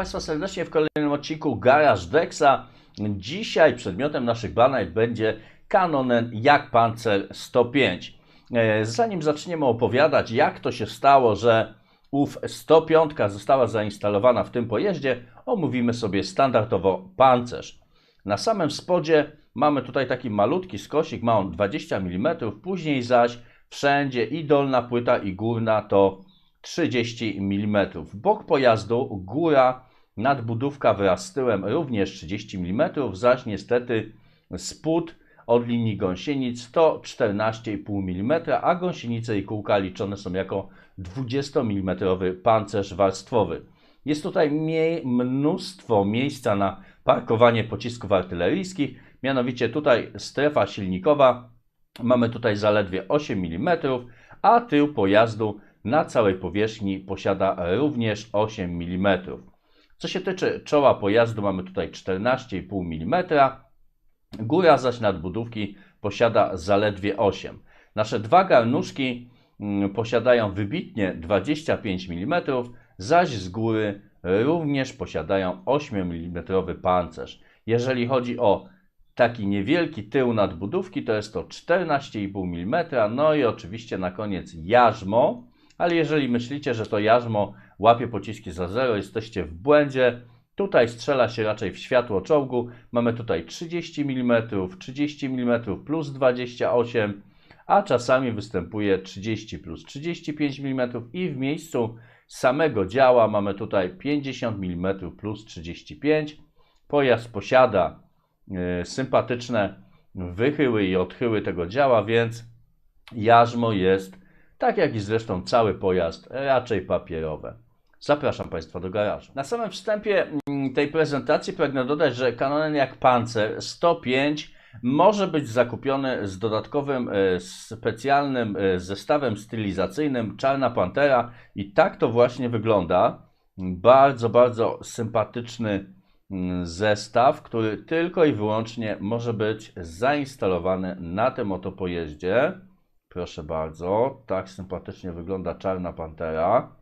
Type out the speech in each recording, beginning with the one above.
Państwa serdecznie w kolejnym odcinku Garage Dexa. Dzisiaj przedmiotem naszych badań będzie Canonen Jak Panzer 105. E, Zanim zaczniemy opowiadać, jak to się stało, że ów 105 została zainstalowana w tym pojeździe, omówimy sobie standardowo pancerz. Na samym spodzie mamy tutaj taki malutki skosik, ma on 20 mm, później zaś wszędzie i dolna płyta i górna to 30 mm. Bok pojazdu, góra, nadbudówka wraz z tyłem również 30 mm, zaś niestety spód od linii gąsienic to 14,5 mm, a gąsienice i kółka liczone są jako 20 mm pancerz warstwowy. Jest tutaj mnóstwo miejsca na parkowanie pocisków artyleryjskich, mianowicie tutaj strefa silnikowa, mamy tutaj zaledwie 8 mm, a tył pojazdu na całej powierzchni posiada również 8 mm. Co się tyczy czoła pojazdu, mamy tutaj 14,5 mm, góra zaś nadbudówki posiada zaledwie 8. Nasze dwa garnuszki mm, posiadają wybitnie 25 mm, zaś z góry również posiadają 8 mm pancerz. Jeżeli chodzi o taki niewielki tył nadbudówki, to jest to 14,5 mm, no i oczywiście na koniec jarzmo, ale jeżeli myślicie, że to jarzmo łapie pociski za zero, jesteście w błędzie. Tutaj strzela się raczej w światło czołgu. Mamy tutaj 30 mm, 30 mm plus 28, a czasami występuje 30 plus 35 mm i w miejscu samego działa mamy tutaj 50 mm plus 35. Pojazd posiada y, sympatyczne wychyły i odchyły tego działa, więc jarzmo jest tak jak i zresztą cały pojazd, raczej papierowe. Zapraszam Państwa do garażu. Na samym wstępie mm, tej prezentacji pragnę dodać, że Canonen jak Panzer 105 może być zakupiony z dodatkowym e, specjalnym e, zestawem stylizacyjnym Czarna Pantera i tak to właśnie wygląda. Bardzo, bardzo sympatyczny mm, zestaw, który tylko i wyłącznie może być zainstalowany na tym oto pojeździe. Proszę bardzo, tak sympatycznie wygląda Czarna Pantera.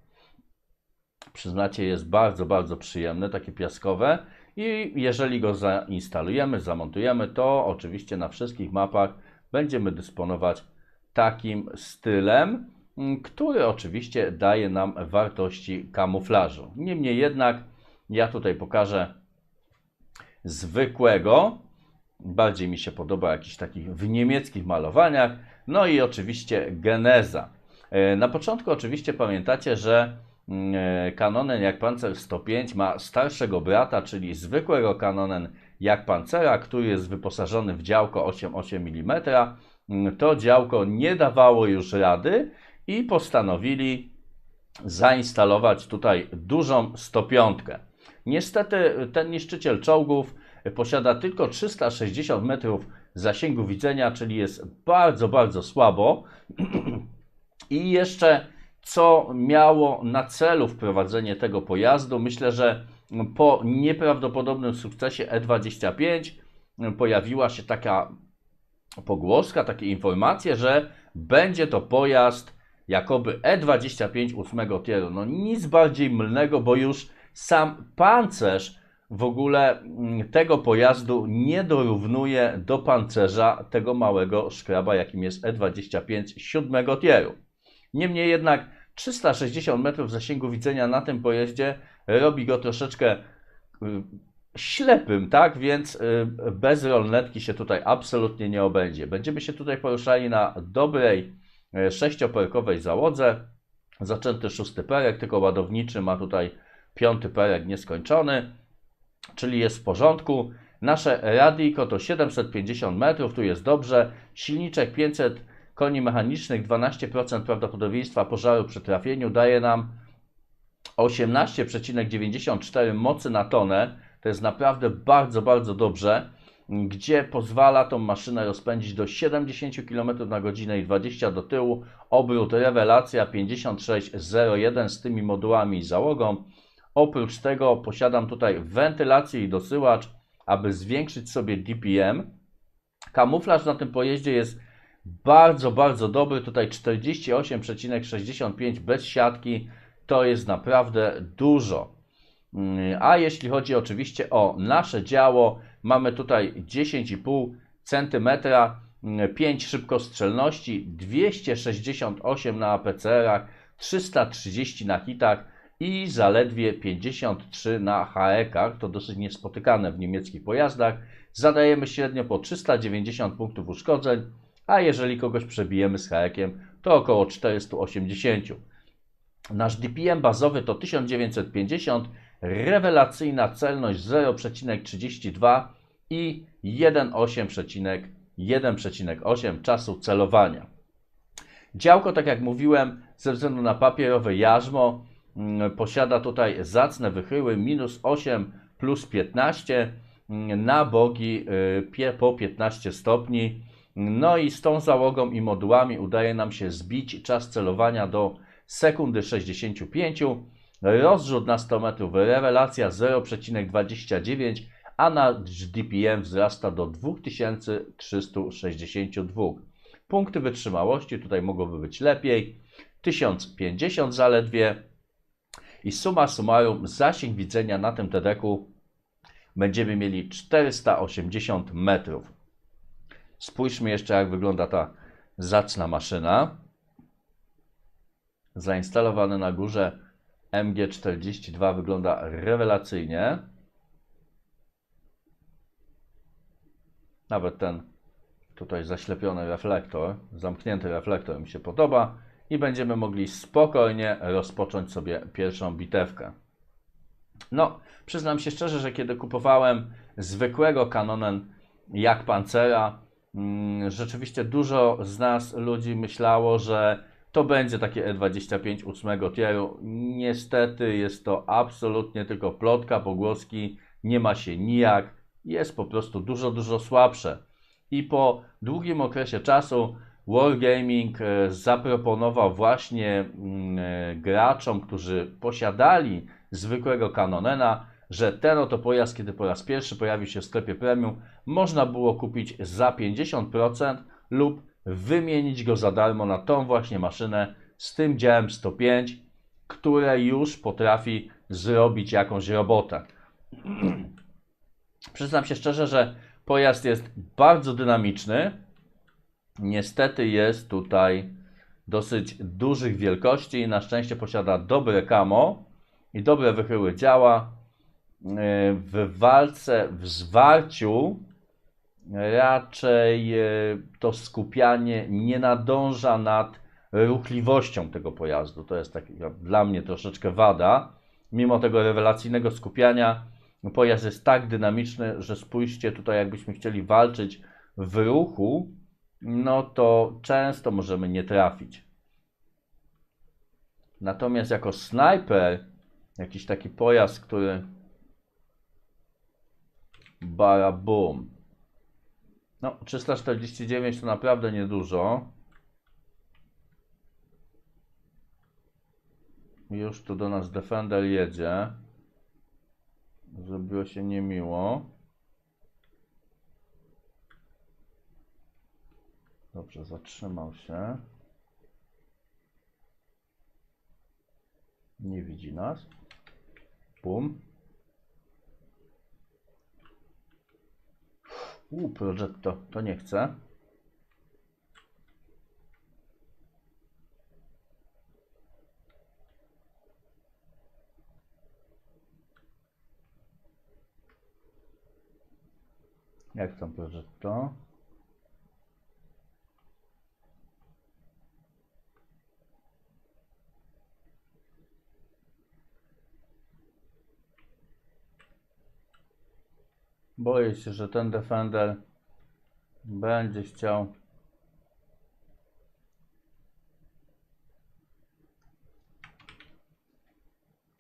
Przyznacie, jest bardzo, bardzo przyjemne, takie piaskowe. I jeżeli go zainstalujemy, zamontujemy, to oczywiście na wszystkich mapach będziemy dysponować takim stylem, który oczywiście daje nam wartości kamuflażu. Niemniej jednak, ja tutaj pokażę zwykłego. Bardziej mi się podoba jakiś takich w niemieckich malowaniach. No i oczywiście geneza. E, na początku oczywiście pamiętacie, że mm, kanonen jak Panzer 105 ma starszego brata, czyli zwykłego kanonen jak Pancera, który jest wyposażony w działko 8,8 mm. Mm, to działko nie dawało już rady i postanowili zainstalować tutaj dużą 105. Niestety ten niszczyciel czołgów posiada tylko 360 metrów zasięgu widzenia, czyli jest bardzo, bardzo słabo. I jeszcze co miało na celu wprowadzenie tego pojazdu? Myślę, że po nieprawdopodobnym sukcesie E25 pojawiła się taka pogłoska, takie informacje, że będzie to pojazd jakoby E25 ósmego tieru. No nic bardziej mylnego, bo już sam pancerz w ogóle mm, tego pojazdu nie dorównuje do pancerza tego małego szkraba, jakim jest E25 siódmego tieru. Niemniej jednak 360 metrów zasięgu widzenia na tym pojeździe robi go troszeczkę y, ślepym, tak? Więc y, bez rolnetki się tutaj absolutnie nie obędzie. Będziemy się tutaj poruszali na dobrej y, sześcioperkowej załodze. Zaczęty szósty perek, tylko ładowniczy ma tutaj piąty perek nieskończony czyli jest w porządku. Nasze radiko to 750 metrów, tu jest dobrze. Silniczek 500 koni mechanicznych, 12% prawdopodobieństwa pożaru przy trafieniu daje nam 18,94 mocy na tonę. To jest naprawdę bardzo, bardzo dobrze, gdzie pozwala tą maszynę rozpędzić do 70 km na godzinę i 20 do tyłu. Obrót rewelacja 56,01 z tymi modułami i załogą. Oprócz tego posiadam tutaj wentylację i dosyłacz, aby zwiększyć sobie DPM. Kamuflaż na tym pojeździe jest bardzo, bardzo dobry. Tutaj 48,65 bez siatki to jest naprawdę dużo. Mm, A jeśli chodzi oczywiście o nasze działo, mamy tutaj 10,5 cm, 5 szybkostrzelności, 268 na APCR-ach, 330 na hitach i zaledwie 53 na HE-kach. To dosyć niespotykane w niemieckich pojazdach. Zadajemy średnio po 390 punktów uszkodzeń, a jeżeli kogoś przebijemy z HE-kiem, to około 480. Nasz DPM bazowy to 1950, rewelacyjna celność 0,32 i 1,8 czasu celowania. Działko, tak jak mówiłem, ze względu na papierowe jarzmo, mm, posiada tutaj zacne wychyły minus 8 plus 15 mm, na bogi y, po 15 stopni. No i z tą załogą i modułami udaje nam się zbić czas celowania do sekundy 65. Rozrzut na 100 metrów, rewelacja 0,29, a nasz DPM wzrasta do 2362. Punkty wytrzymałości tutaj mogłoby być lepiej. 1050 zaledwie. I suma summarum, zasięg widzenia na tym TDK-u będziemy mieli 480 metrów. Spójrzmy jeszcze, jak wygląda ta zacna maszyna. Zainstalowane na górze MG42 wygląda rewelacyjnie. Nawet ten tutaj zaślepiony reflektor, zamknięty reflektor mi się podoba i będziemy mogli spokojnie rozpocząć sobie pierwszą bitewkę. No, przyznam się szczerze, że kiedy kupowałem zwykłego Canonen jak Pancera, rzeczywiście dużo z nas ludzi myślało, że to będzie takie E25 ósmego tieru. Niestety jest to absolutnie tylko plotka, pogłoski, nie ma się nijak, jest po prostu dużo, dużo słabsze. I po długim okresie czasu Wargaming e, zaproponował właśnie mm, e, graczom, którzy posiadali zwykłego Canonena, że ten oto pojazd, kiedy po raz pierwszy pojawił się w sklepie premium, można było kupić za 50% lub wymienić go za darmo na tą właśnie maszynę z tym działem 105, które już potrafi zrobić jakąś robotę. Przyznam się szczerze, że pojazd jest bardzo dynamiczny. Niestety jest tutaj dosyć dużych wielkości na szczęście posiada dobre kamo i dobre wychyły działa. W walce, w zwarciu raczej yy, to skupianie nie nadąża nad ruchliwością tego pojazdu. To jest tak dla mnie troszeczkę wada. Mimo tego rewelacyjnego skupiania, pojazd jest tak dynamiczny, że spójrzcie tutaj, jakbyśmy chcieli walczyć w ruchu, no to często możemy nie trafić. Natomiast jako snajper, jakiś taki pojazd, który barabum. No, 349 to naprawdę niedużo. Już tu do nas Defender jedzie. Zrobiło się niemiło. Dobrze, zatrzymał się. Nie widzi nas. Bum. U, Progetto, to nie chce. Jak tam Progetto? Boję się, że ten Defender będzie chciał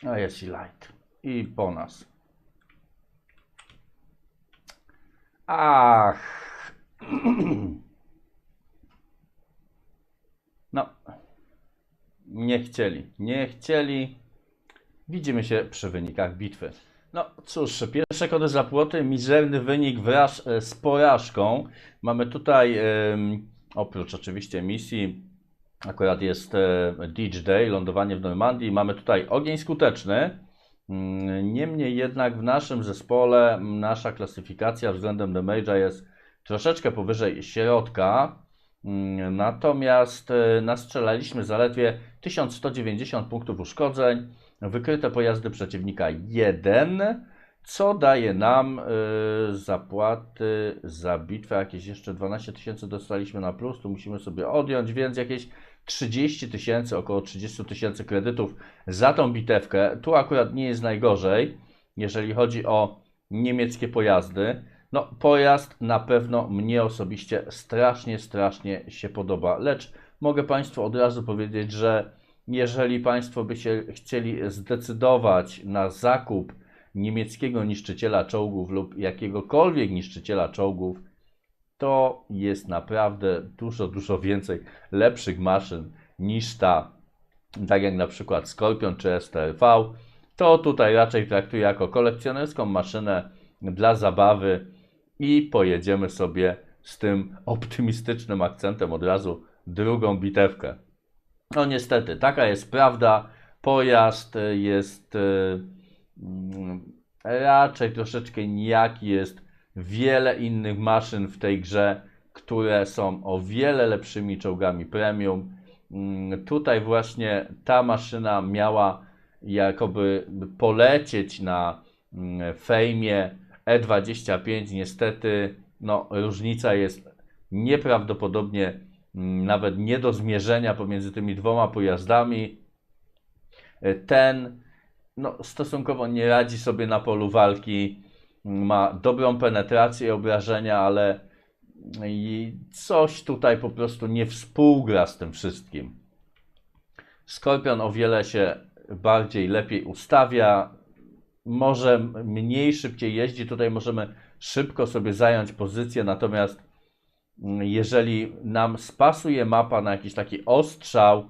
A jest i light. I po nas. Ach. No. Nie chcieli. Nie chcieli. Widzimy się przy wynikach bitwy. No cóż, pierwsze kody za płoty, mizerny wynik wraz e, z porażką. Mamy tutaj, oprócz oczywiście misji, akurat jest e, Ditch Day, lądowanie w Normandii. Mamy tutaj ogień skuteczny, Mm, Niemniej jednak w naszym zespole nasza klasyfikacja względem damage'a jest troszeczkę powyżej środka. Mm, Natomiast e, nastrzelaliśmy zaledwie 1190 punktów uszkodzeń, wykryte pojazdy przeciwnika 1, co daje nam e, zapłaty za bitwę jakieś jeszcze 12 tysięcy dostaliśmy na plus, tu musimy sobie odjąć, więc jakieś 30 tysięcy, około 30 tysięcy kredytów za tą bitewkę. Tu akurat nie jest najgorzej, jeżeli chodzi o niemieckie pojazdy. No, pojazd na pewno mnie osobiście strasznie, strasznie się podoba, lecz mogę Państwu od razu powiedzieć, że jeżeli Państwo by się chcieli zdecydować na zakup niemieckiego niszczyciela czołgów lub jakiegokolwiek niszczyciela czołgów, to jest naprawdę dużo, dużo więcej lepszych maszyn niż ta, tak jak na przykład Scorpion czy STRV. To tutaj raczej traktuję jako kolekcjonerską maszynę dla zabawy i pojedziemy sobie z tym optymistycznym akcentem od razu drugą bitewkę. No niestety, taka jest prawda. Pojazd y, jest y, mm, raczej troszeczkę nijaki. Jest wiele innych maszyn w tej grze, które są o wiele lepszymi czołgami premium. Mm, Tutaj właśnie ta maszyna miała jakoby polecieć na mm, fejmie E25. Niestety, no, różnica jest nieprawdopodobnie nawet nie do zmierzenia pomiędzy tymi dwoma pojazdami. E, Ten no, stosunkowo nie radzi sobie na polu walki. Ma dobrą penetrację i obrażenia, ale i coś tutaj po prostu nie współgra z tym wszystkim. Skorpion o wiele się bardziej lepiej ustawia, może mniej szybciej jeździ. Tutaj możemy szybko sobie zająć pozycję, natomiast mm, jeżeli nam spasuje mapa na jakiś taki ostrzał,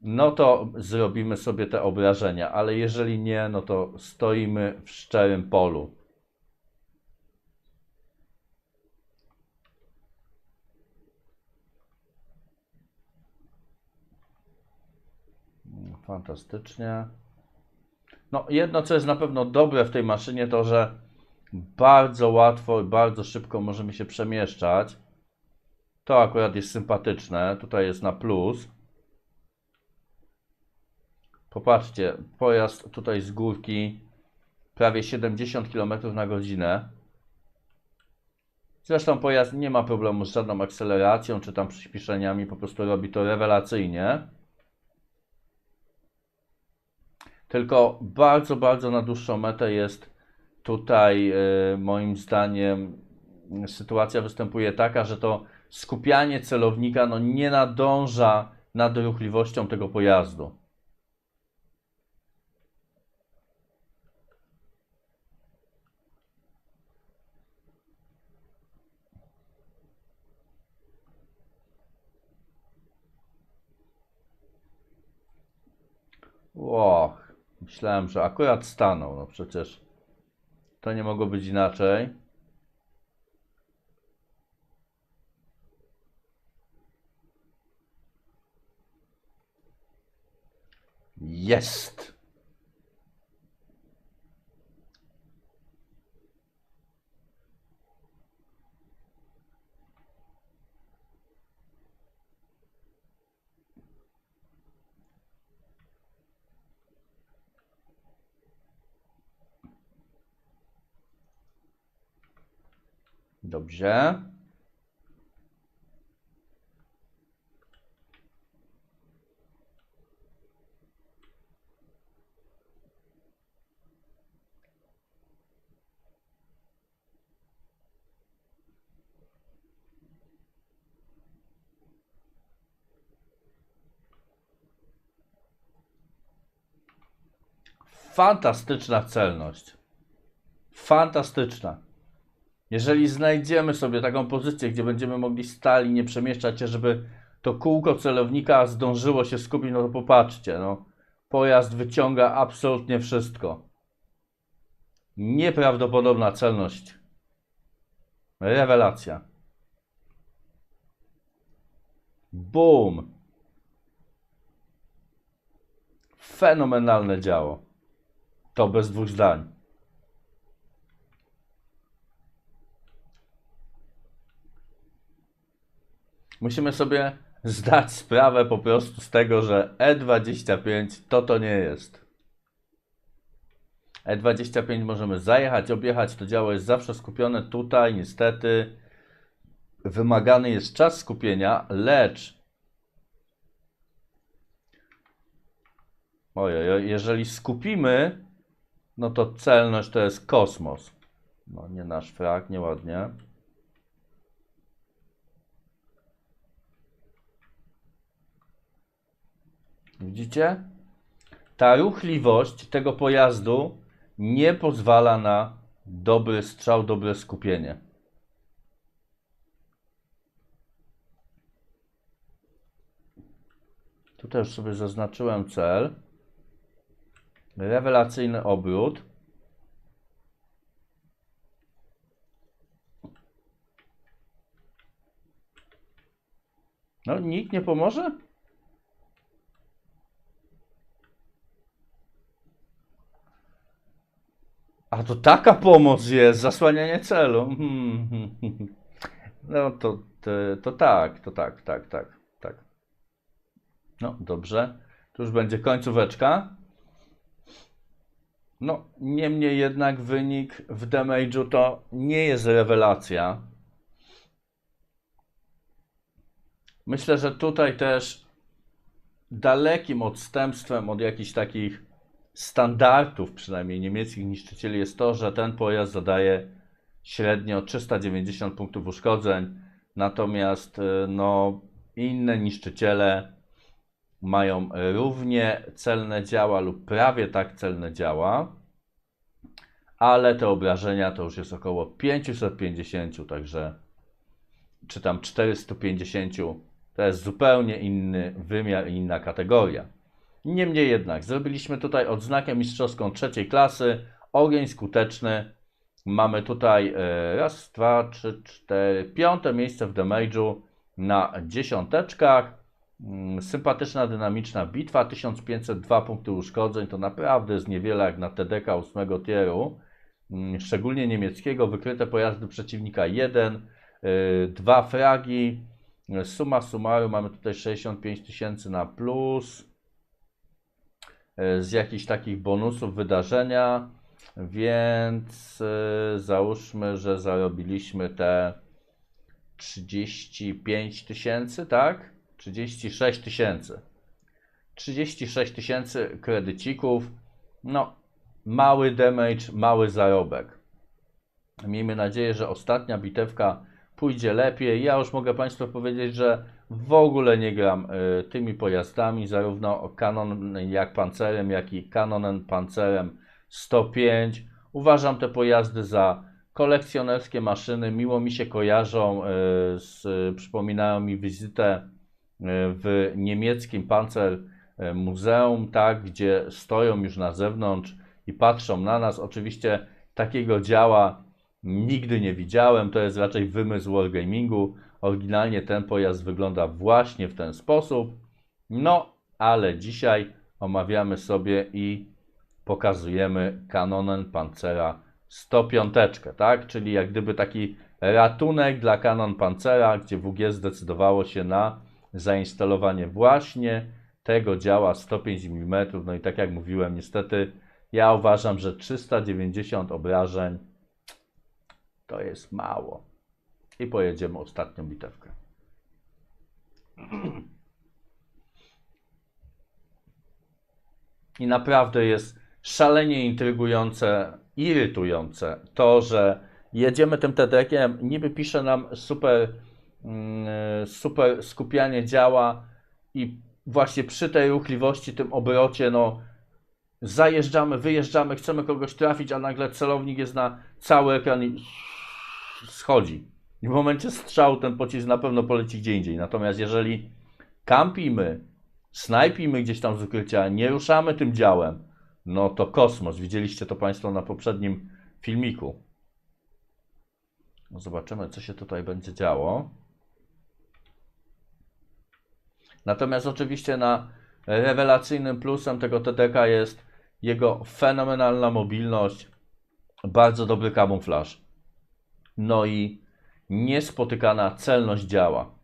no to zrobimy sobie te obrażenia, ale jeżeli nie, no to stoimy w szczerym polu. Fantastycznie. No, jedno co jest na pewno dobre w tej maszynie, to że bardzo łatwo i bardzo szybko możemy się przemieszczać. To akurat jest sympatyczne. Tutaj jest na plus. Popatrzcie, pojazd tutaj z górki prawie 70 km na godzinę. Zresztą pojazd nie ma problemu z żadną akceleracją czy tam przyspieszeniami, po prostu robi to rewelacyjnie. Tylko bardzo, bardzo na dłuższą metę jest tutaj e, moim zdaniem sytuacja występuje taka, że to skupianie celownika no, nie nadąża nad ruchliwością tego pojazdu. Och, myślałem, że akurat stanął. No przecież to nie mogło być inaczej. Jest! Dobrze. Fantastyczna celność. Fantastyczna. Jeżeli znajdziemy sobie taką pozycję, gdzie będziemy mogli stali nie przemieszczać się, żeby to kółko celownika zdążyło się skupić, no to popatrzcie, no. Pojazd wyciąga absolutnie wszystko. Nieprawdopodobna celność. Rewelacja. Boom. Fenomenalne działo. To bez dwóch zdań. Musimy sobie zdać sprawę po prostu z tego, że E25 to to nie jest. E25 możemy zajechać, objechać, to działo jest zawsze skupione tutaj, niestety wymagany jest czas skupienia, lecz ojej, jeżeli skupimy, no to celność to jest kosmos. No nie nasz frak, nieładnie. Widzicie? Ta ruchliwość tego pojazdu nie pozwala na dobry strzał, dobre skupienie. Tutaj już sobie zaznaczyłem cel. Rewelacyjny obrót. No, nikt nie pomoże? A to taka pomoc jest, zasłanianie celu. No to, to, to tak, to tak, tak, tak, tak. No dobrze, tu już będzie końcóweczka. No, niemniej jednak wynik w damage'u to nie jest rewelacja. Myślę, że tutaj też dalekim odstępstwem od jakichś takich standardów, przynajmniej niemieckich niszczycieli, jest to, że ten pojazd zadaje średnio 390 punktów uszkodzeń, natomiast y, no, inne niszczyciele mają równie celne działa lub prawie tak celne działa, ale te obrażenia to już jest około 550, także czy tam 450 to jest zupełnie inny wymiar i inna kategoria. Niemniej jednak, zrobiliśmy tutaj odznakę mistrzowską trzeciej klasy, ogień skuteczny. Mamy tutaj e, raz, dwa, trzy, cztery, piąte miejsce w damage'u na dziesiąteczkach. Mm, Sympatyczna, dynamiczna bitwa, 1502 punkty uszkodzeń, to naprawdę jest niewiele jak na TDK 8 tieru, Mm, szczególnie niemieckiego, wykryte pojazdy przeciwnika 1, dwa fragi, suma summarum mamy tutaj 65 tysięcy na plus, e, z jakichś takich bonusów wydarzenia, więc e, załóżmy, że zarobiliśmy te 35 tysięcy, tak? 36 tysięcy. 36 tysięcy kredycików. No, mały damage, mały zarobek. Miejmy nadzieję, że ostatnia bitewka pójdzie lepiej. Ja już mogę Państwu powiedzieć, że w ogóle nie gram y, tymi pojazdami, zarówno Canon jak pancerem, jak i Canonem pancerem 105. Uważam te pojazdy za kolekcjonerskie maszyny. Miło mi się kojarzą, y, z, przypominają mi wizytę y, w niemieckim Panzer y, Muzeum, tak, gdzie stoją już na zewnątrz i patrzą na nas. Oczywiście takiego działa nigdy nie widziałem, to jest raczej wymysł Wargamingu. Oryginalnie ten pojazd wygląda właśnie w ten sposób. No, ale dzisiaj omawiamy sobie i pokazujemy Canonen Pancera 105, tak? Czyli jak gdyby taki ratunek dla Canon Pancera, gdzie WG zdecydowało się na zainstalowanie właśnie tego działa 105 mm. No i tak jak mówiłem, niestety ja uważam, że 390 obrażeń to jest mało. I pojedziemy ostatnią bitewkę. I naprawdę jest szalenie intrygujące, irytujące to, że jedziemy tym TDK-iem, niby pisze nam super, super skupianie działa i właśnie przy tej ruchliwości, tym obrocie, no zajeżdżamy, wyjeżdżamy, chcemy kogoś trafić, a nagle celownik jest na cały ekran i schodzi. I w momencie strzału ten pocisk na pewno poleci gdzie indziej. Natomiast jeżeli kampimy, snajpimy gdzieś tam z ukrycia, nie ruszamy tym działem, no to kosmos. Widzieliście to Państwo na poprzednim filmiku. No zobaczymy, co się tutaj będzie działo. Natomiast oczywiście na rewelacyjnym plusem tego TDK jest jego fenomenalna mobilność, bardzo dobry kamuflaż, no i niespotykana celność działa.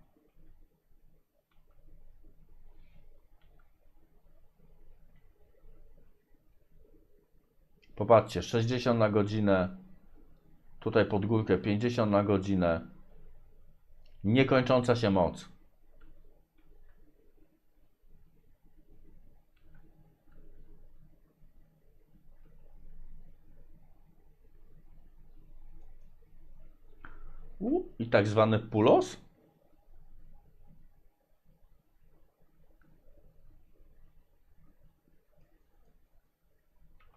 Popatrzcie, 60 na godzinę, tutaj pod górkę 50 na godzinę, niekończąca się moc. U, I tak zwany pulos?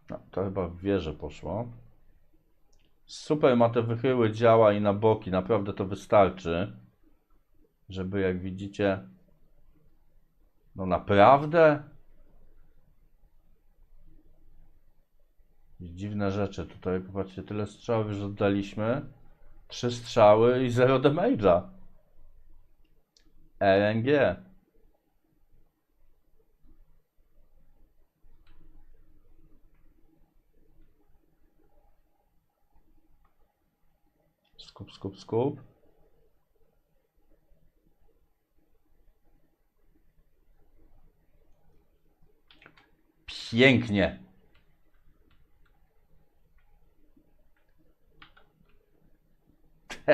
No, to chyba w wieżę poszło. Super ma te wychyły, działa i na boki. Naprawdę to wystarczy, żeby jak widzicie, no naprawdę dziwne rzeczy. Tutaj popatrzcie, tyle strzałów już oddaliśmy. Trzy strzały i zero damage'a. RNG. Skup, skup, skup. Pięknie.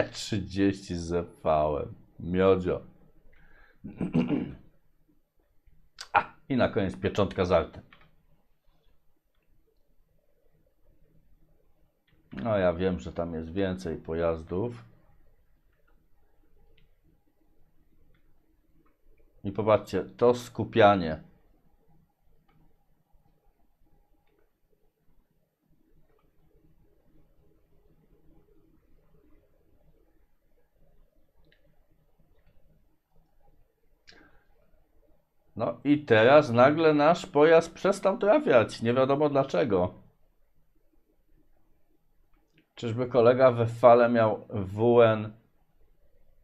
T30 z zapałem. Miodzio. A, i na koniec pieczątka z artem. No ja wiem, że tam jest więcej pojazdów. I popatrzcie, to skupianie. No i teraz nagle nasz pojazd przestał trafiać. Nie wiadomo dlaczego. Czyżby kolega we fale miał WN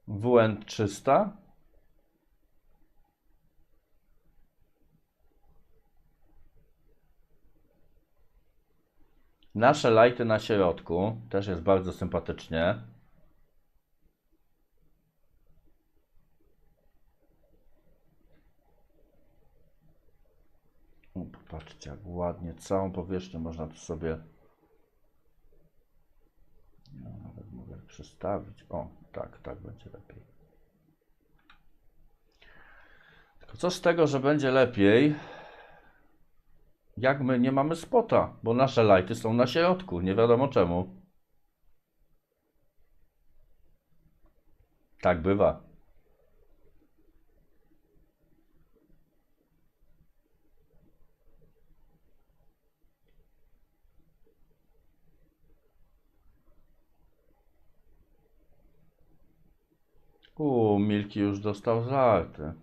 WN 300? Nasze lighty na środku też jest bardzo sympatycznie. O, popatrzcie, jak ładnie całą powierzchnię można tu sobie no, nawet mogę przestawić. O, tak, tak będzie lepiej. Tylko co z tego, że będzie lepiej, jak my nie mamy spota, bo nasze lighty są na środku, nie wiadomo czemu. Tak bywa. U, Milki już dostał żarty.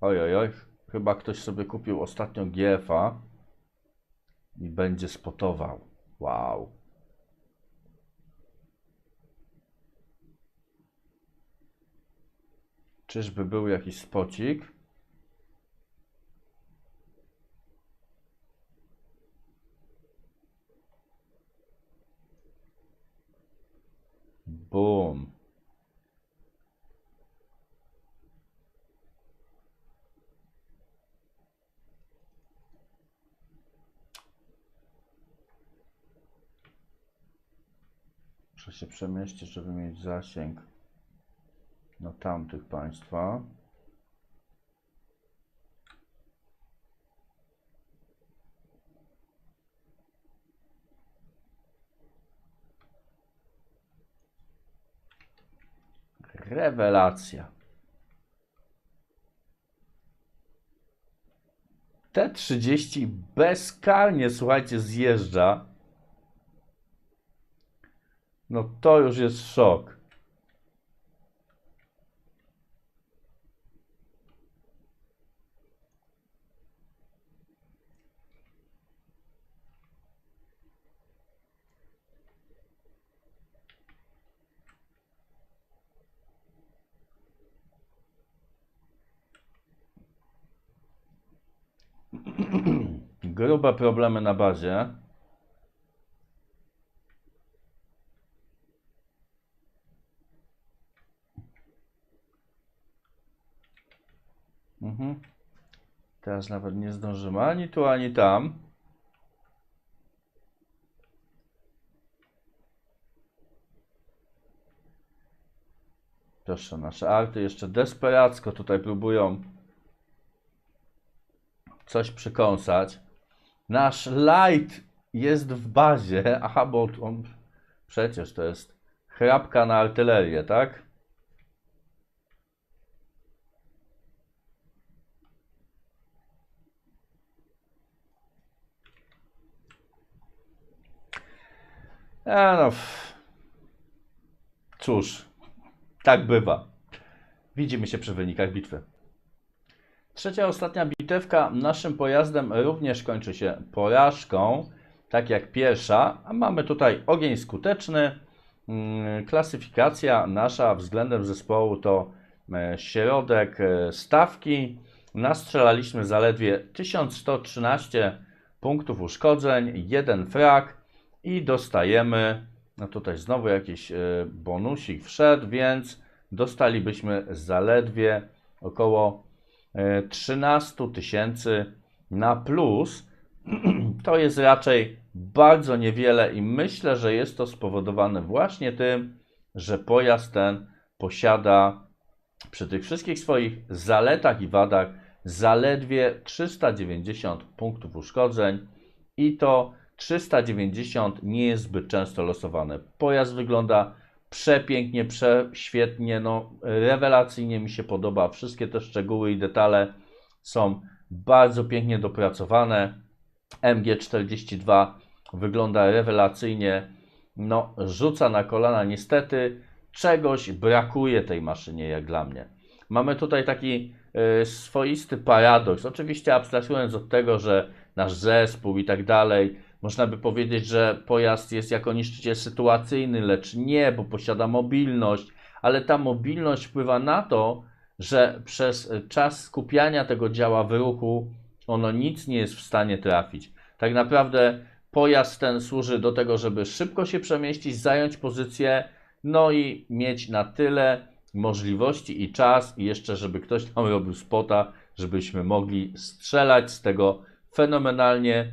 Oj, oj, oj. Chyba ktoś sobie kupił ostatnio GFA i będzie spotował. Wow. Czyżby był jakiś spocik? Boom. Muszę się przemieścić, żeby mieć zasięg na tamtych państwa. Rewelacja. T30 bezkarnie, słuchajcie, zjeżdża. No to już jest szok. Grube problemy na bazie. Mhm. Teraz nawet nie zdążymy ani tu, ani tam. Proszę, nasze arty jeszcze desperacko tutaj próbują coś przykąsać. Nasz light jest w bazie. Aha, bo on przecież to jest chrapka na artylerię, tak? A no. Cóż, tak bywa. Widzimy się przy wynikach bitwy. Trzecia, ostatnia bitewka naszym pojazdem również kończy się porażką, tak jak pierwsza. Mamy tutaj ogień skuteczny. Mm, Klasyfikacja nasza względem zespołu to e, środek e, stawki. Nastrzelaliśmy zaledwie 1113 punktów uszkodzeń, jeden frag i dostajemy, no tutaj znowu jakiś e, bonusik wszedł, więc dostalibyśmy zaledwie około 13 tysięcy na plus. To jest raczej bardzo niewiele i myślę, że jest to spowodowane właśnie tym, że pojazd ten posiada przy tych wszystkich swoich zaletach i wadach zaledwie 390 punktów uszkodzeń i to 390 nie jest zbyt często losowane. Pojazd wygląda przepięknie, prześwietnie, no rewelacyjnie mi się podoba. Wszystkie te szczegóły i detale są bardzo pięknie dopracowane. MG42 wygląda rewelacyjnie. No, rzuca na kolana niestety. Czegoś brakuje tej maszynie, jak dla mnie. Mamy tutaj taki y, swoisty paradoks. Oczywiście abstrahując od tego, że nasz zespół i tak dalej, można by powiedzieć, że pojazd jest jako niszczyciel sytuacyjny, lecz nie, bo posiada mobilność, ale ta mobilność wpływa na to, że przez czas skupiania tego działa w ruchu ono nic nie jest w stanie trafić. Tak naprawdę pojazd ten służy do tego, żeby szybko się przemieścić, zająć pozycję, no i mieć na tyle możliwości i czas, i jeszcze, żeby ktoś nam robił spota, żebyśmy mogli strzelać z tego fenomenalnie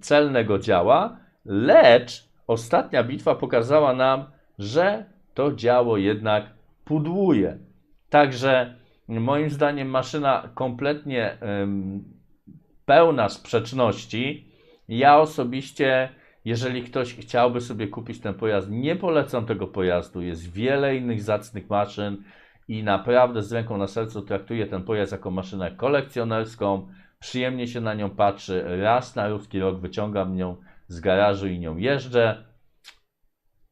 celnego działa. Lecz ostatnia bitwa pokazała nam, że to działo jednak pudłuje. Także moim zdaniem maszyna kompletnie pełna sprzeczności. Ja osobiście, jeżeli ktoś chciałby sobie kupić ten pojazd, nie polecam tego pojazdu. Jest wiele innych zacnych maszyn i naprawdę z ręką na sercu traktuję ten pojazd jako maszynę kolekcjonerską. Przyjemnie się na nią patrzy. Raz na ruski rok wyciągam nią z garażu i nią jeżdżę.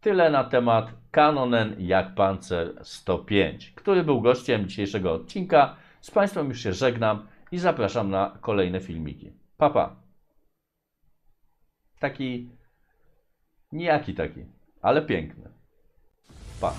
Tyle na temat Canonen jak Panzer 105, który był gościem dzisiejszego odcinka. Z Państwem już się żegnam i zapraszam na kolejne filmiki. Papa. Taki nijaki taki, ale piękny. Pa.